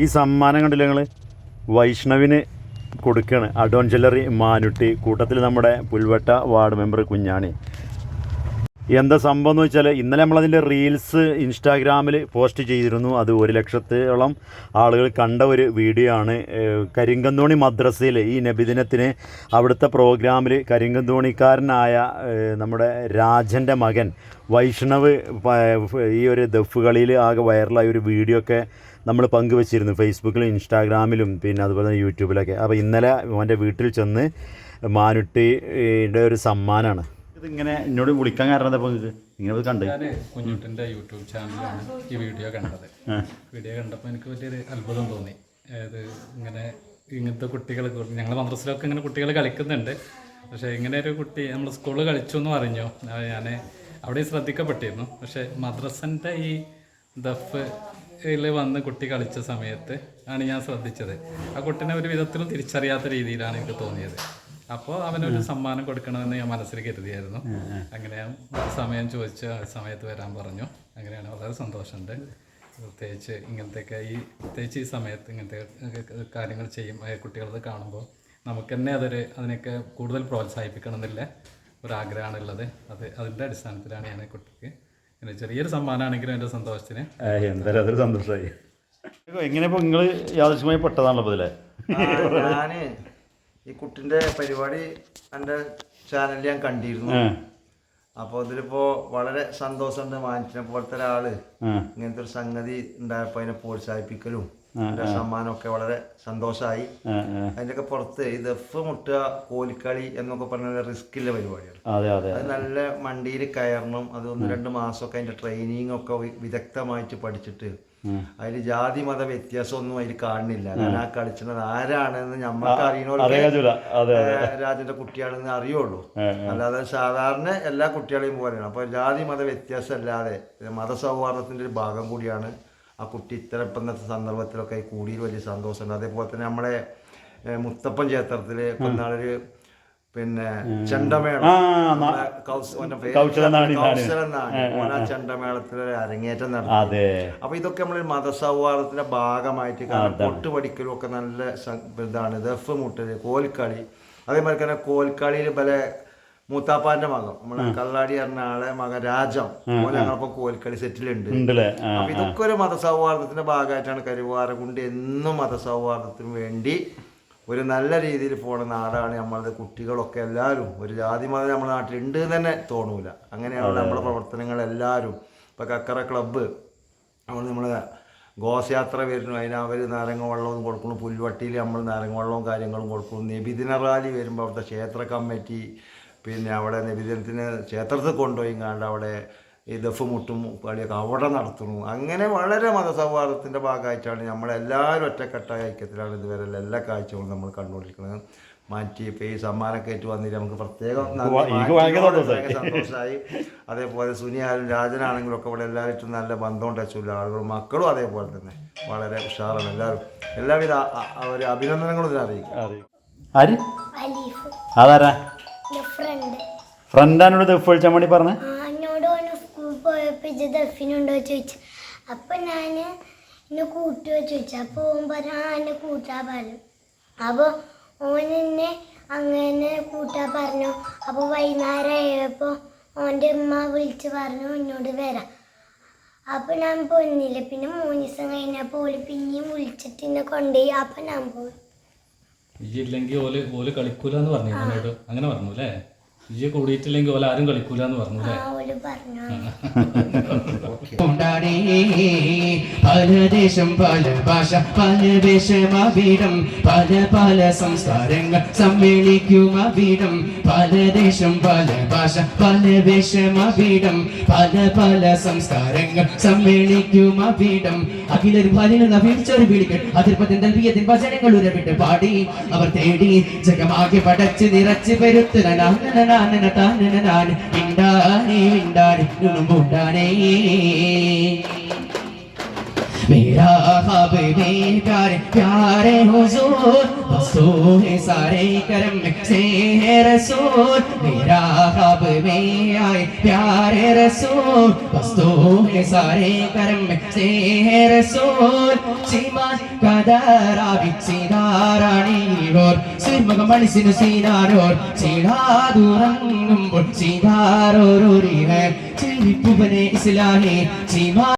ഈ സമ്മാനം കണ്ടില്ല നിങ്ങൾ വൈഷ്ണവിന് കൊടുക്കുകയാണ് അഡോൺ ജ്വല്ലറി മാനുട്ടി. കൂട്ടത്തിൽ നമ്മുടെ പുൽവട്ട വാർഡ് മെമ്പർ കുഞ്ഞാണി. എന്താ സംഭവം എന്ന് വെച്ചാൽ ഇന്നലെ നമ്മളതിന്റെ റീൽസ് ഇൻസ്റ്റാഗ്രാമിൽ പോസ്റ്റ് ചെയ്തിരുന്നു. അത് ഒരു ലക്ഷത്തോളം ആളുകൾ കണ്ട ഒരു വീഡിയോ ആണ് കരിങ്കന്തോണി മദ്രസയിൽ ഈ നബിദിനത്തിന് അവിടുത്തെ പ്രോഗ്രാമിൽ കരിങ്കന്തോണിക്കാരനായ നമ്മുടെ രാജന്റെ മകൻ വൈഷ്ണവ് ഈ ഒരു ദഫ് കളിയിൽ ആകെ വൈറലായ ഒരു വീഡിയോ ഒക്കെ നമ്മൾ പങ്കുവച്ചിരുന്നു ഫേസ്ബുക്കിലും ഇൻസ്റ്റാഗ്രാമിലും പിന്നെ അതുപോലെ തന്നെ യൂട്യൂബിലൊക്കെ. അപ്പോൾ ഇന്നലെ അവന്റെ വീട്ടിൽ ചെന്ന് മാനുട്ടിയുടെ ഒരു സമ്മാനമാണ് ഇതിങ്ങനെ എന്നോട് വിളിക്കാൻ കാരണം എന്താ നിങ്ങൾക്ക് ഇങ്ങനെ ഇത് കണ്ട്? ഞാൻ കുഞ്ഞുട്ടിന്റെ യൂട്യൂബ് ചാനലിലാണ് ഈ വീഡിയോ കണ്ടത്. വീഡിയോ കണ്ടപ്പോൾ എനിക്ക് വലിയൊരു അത്ഭുതം തോന്നി. അതായത് ഇങ്ങനെ ഇങ്ങനത്തെ കുട്ടികൾ ഞങ്ങൾ മന്ത്രസിലൊക്കെ ഇങ്ങനെ കുട്ടികൾ കളിക്കുന്നുണ്ട്. പക്ഷേ ഇങ്ങനെ ഒരു കുട്ടി നമ്മൾ സ്കൂളിൽ കളിച്ചു എന്ന് പറഞ്ഞു ഞാൻ അവിടെ ശ്രദ്ധിക്കപ്പെട്ടിരുന്നു. പക്ഷേ മദ്രസന്റെ ഈ ദഫ് ഇതിൽ വന്ന് കുട്ടി കളിച്ച സമയത്ത് ആണ് ഞാൻ ശ്രദ്ധിച്ചത്. ആ കുട്ടീനെ ഒരു വിധത്തിലും തിരിച്ചറിയാത്ത രീതിയിലാണ് എനിക്ക് തോന്നിയത്. അപ്പോൾ അവനൊരു സമ്മാനം കൊടുക്കണമെന്ന് ഞാൻ മനസ്സിൽ കരുതിയായിരുന്നു. അങ്ങനെ സമയം ചോദിച്ച് ആ സമയത്ത് വരാൻ പറഞ്ഞു. അങ്ങനെയാണ് വളരെ സന്തോഷമുണ്ട്. പ്രത്യേകിച്ച് ഇങ്ങനത്തെയൊക്കെ ഈ പ്രത്യേകിച്ച് ഈ സമയത്ത് ഇങ്ങനത്തെ കാര്യങ്ങൾ ചെയ്യും കുട്ടികളത് കാണുമ്പോൾ നമുക്ക് തന്നെ അതൊരു അതിനൊക്കെ കൂടുതൽ പ്രോത്സാഹിപ്പിക്കണം എന്നില്ല ഒരാഗ്രഹമാണുള്ളത്. അത് അതിന്റെ അടിസ്ഥാനത്തിലാണ് ഞാൻ ഈ കുട്ടിക്ക് പിന്നെ ചെറിയൊരു സമ്മാനമാണെങ്കിലും എന്റെ സന്തോഷത്തിന് എന്തായാലും അതൊരു സന്തോഷമായി. എങ്ങനെ ഇപ്പോൾ നിങ്ങൾ യാദൃശ്യമായി പെട്ടതാണല്ലോ അപ്പോൾ ഇതിലെ? ഞാൻ ഈ കുട്ടിന്റെ പരിപാടി എന്റെ ചാനലിൽ ഞാൻ കണ്ടിരുന്നു. അപ്പോൾ അതിലിപ്പോ വളരെ സന്തോഷമുണ്ട് മാനിച്ചിനെ പോലത്തെ ഒരാൾ. ഇങ്ങനത്തെ ഒരു സംഗതി ഉണ്ടായപ്പോൾ അതിനെ പ്രോത്സാഹിപ്പിക്കലും സമ്മാനമൊക്കെ വളരെ സന്തോഷമായി അതിന്റെയൊക്കെ പുറത്ത് ഈ ദഫ് മുട്ടുക കോലിക്കളി എന്നൊക്കെ പറഞ്ഞ റിസ്ക്കില്ല പരിപാടിയാണ് അതെ നല്ല മണ്ടിയിൽ കയറണം. അത് ഒന്ന് രണ്ട് മാസമൊക്കെ അതിന്റെ ട്രെയിനിങ് ഒക്കെ വിദഗ്ധമായിട്ട് പഠിച്ചിട്ട് അതിൽ ജാതി മത വ്യത്യാസമൊന്നും അതിൽ കാണുന്നില്ല. കാരണം ആ കളിച്ചത് ആരാണെന്ന് ഞമ്മക്ക് അറിയണോ രാജന്റെ കുട്ടിയാണെന്ന് അറിയുള്ളൂ. അല്ലാതെ സാധാരണ എല്ലാ കുട്ടികളെയും പോലെയാണ്. അപ്പൊ ജാതി മത വ്യത്യാസം അല്ലാതെ മതസൗഹാർദ്ദത്തിന്റെ ഒരു ഭാഗം കൂടിയാണ് ആ കുട്ടി ഇത്തരം ഇന്നത്തെ സന്ദർഭത്തിലൊക്കെ കൂടിയിൽ വലിയ സന്തോഷമുണ്ട്. അതേപോലെ തന്നെ നമ്മളെ മുത്തപ്പൻ ക്ഷേത്രത്തിൽ കൊന്നാളൊരു പിന്നെ ചെണ്ടമേളം. ചെണ്ടമേളത്തിലൊരു അരങ്ങേറ്റം നടത്തി. അപ്പൊ ഇതൊക്കെ നമ്മൾ മതസൗഹാർദ്ദത്തിന്റെ ഭാഗമായിട്ട് കാരണം പൊട്ട് പഠിക്കലും ഒക്കെ നല്ല ഇതാണ്. ദഫ് മുട്ടൽ കോൽക്കളി. അതേമാതിരി തന്നെ കോൽക്കളിയിൽ പല മൂത്താപ്പാന്റെ മകൻ നമ്മളെ കള്ളാടി പറഞ്ഞ ആളെ മകൻ രാജം. ഓൻ ഞങ്ങളിപ്പോ കോൽക്കളി സെറ്റിലുണ്ട്. അപ്പൊ ഇതൊക്കെ ഒരു മതസൗഹാർദ്ദത്തിന്റെ ഭാഗമായിട്ടാണ് കരുവാരകുണ്ട് എന്നും മതസൗഹാർദ്ദത്തിന് വേണ്ടി ഒരു നല്ല രീതിയിൽ പോകുന്ന നാടാണ് നമ്മളുടെ കുട്ടികളൊക്കെ എല്ലാവരും. ഒരു ജാതി മതം നമ്മുടെ നാട്ടിലുണ്ട് എന്ന് തന്നെ തോന്നൂല. അങ്ങനെയാണ് നമ്മുടെ പ്രവർത്തനങ്ങൾ എല്ലാവരും. ഇപ്പം കക്കറ ക്ലബ്ബ് നമ്മൾ നമ്മൾ ഘോഷയാത്ര വരുന്നു. അതിന് അവർ നാരങ്ങ വെള്ളവും കൊടുക്കുന്നു. പുൽവട്ടിയിൽ നമ്മൾ നാരങ്ങ വെള്ളവും കാര്യങ്ങളും കൊടുക്കുന്നു. നബിദിന റാലി വരുമ്പോൾ അവിടുത്തെ ക്ഷേത്ര കമ്മിറ്റി പിന്നെ അവിടെ നബിദിനത്തിന് ക്ഷേത്രത്തിൽ കൊണ്ടുപോയി കണ്ട് അവിടെ ഈ ദഫ് മുട്ടും കളിയൊക്കെ അവിടെ നടത്തുന്നു. അങ്ങനെ വളരെ മതസൗഹാർദ്ദത്തിന്റെ ഭാഗമായിട്ടാണ് നമ്മളെല്ലാവരും ഒറ്റക്കെട്ടായ ഐക്യത്തിലാണ് ഇതുവരെ എല്ലാ കാഴ്ചകളും നമ്മൾ കണ്ടുകൊണ്ടിരിക്കുന്നത്. മാറ്റി ഇപ്പോൾ ഈ സമ്മാനമൊക്കെ ഏറ്റ് വന്നിട്ട് നമുക്ക് പ്രത്യേകം സന്തോഷമായി. അതേപോലെ സുനിയാലും രാജനാണെങ്കിലും ഒക്കെ ഇവിടെ എല്ലാവരും നല്ല ബന്ധവും ടച്ചുമില്ല ആളുകളും മക്കളും അതേപോലെ തന്നെ. വളരെ ഉഷാറാണ്. എല്ലാവരും എല്ലാവിധ ഒരു അഭിനന്ദനങ്ങളും ഇതിനെ അറിയിക്കും. അറിയും. ആര്? അലീഫ്. അതാരാ? ഫ്രണ്ടാനോട് വിളിച്ചാൽ വേണ്ടി പറഞ്ഞേ ആ എന്നോട് ഓന് സ്കൂളിൽ ഉണ്ടോ ദഫിനുണ്ടോ ചോദിച്ചു. അപ്പം ഞാൻ എന്നെ കൂട്ടുകയോ ചോദിച്ചു. അപ്പോൾ ഓൻ പറഞ്ഞു ആ എന്നെ കൂട്ടാ പറഞ്ഞു. അപ്പോൾ ഓൻ എന്നെ അങ്ങനെ കൂട്ടാ പറഞ്ഞു. അപ്പോൾ വൈകുന്നേരം ആയപ്പോൾ ഓന്റെ ഉമ്മ വിളിച്ച് പറഞ്ഞു എന്നോട് വരാം. അപ്പം ഞാൻ പോന്നില്ല. പിന്നെ മൂന്ന് ദിവസം കഴിഞ്ഞപ്പോൾ ഓൽ പിന്നെയും വിളിച്ചിട്ട് എന്നെ കൊണ്ടുപോയി അപ്പം ഞാൻ പോയി. ഇല്ലെങ്കിൽ ഓൽ ഓൽ കളിക്കൂലെന്ന് പറഞ്ഞു അങ്ങനെ പറഞ്ഞു അല്ലേ? ഈ കൂടിയിട്ടില്ലെങ്കിൽ ഓല ആരും കളിക്കൂല എന്ന് പറഞ്ഞു. അല്ലേ കൊണ്ടാടേ പല ദേശം പല ഭാഷ പല വേഷം പല പല സംസ്കാരങ്ങൾ സമ്മേളിക്കും അവിടം പല ദേശം പല ഭാഷ പല വേഷം അവിടം പല പല സംസ്കാരങ്ങൾ സമ്മേളിക്കും അവിടം അഖിലൊരു ഭാര്യനും നവീകരിച്ചൊരു വിളികൾ അതിർപ്പത്തിൻ തൽവിയത്തിൻ വചനങ്ങൾ ഉരവിട്ട് പാടി. അവർ തേടി ജഗമാകെ പടച്ച് നിറച്ച് പെരുത്തുന നാനന താനന നാൻ മിണ്ടാനേ മിണ്ടാനേ നുണുമുണ്ടാനേ मेरा ख्वाब में प्यारे प्यारे हुजूर सारे कर्म से है रसूल। मेरा हब में आए प्यारे रसूल। बस तो है सारे कर्म से है रसूल। सीमा का दारा भी सीधा रानी और सिर्फ़ मन सिन सीधा और सीधा दूरंगम सीधा रोरी है। चिल्ली पुबने इसलाने सीमा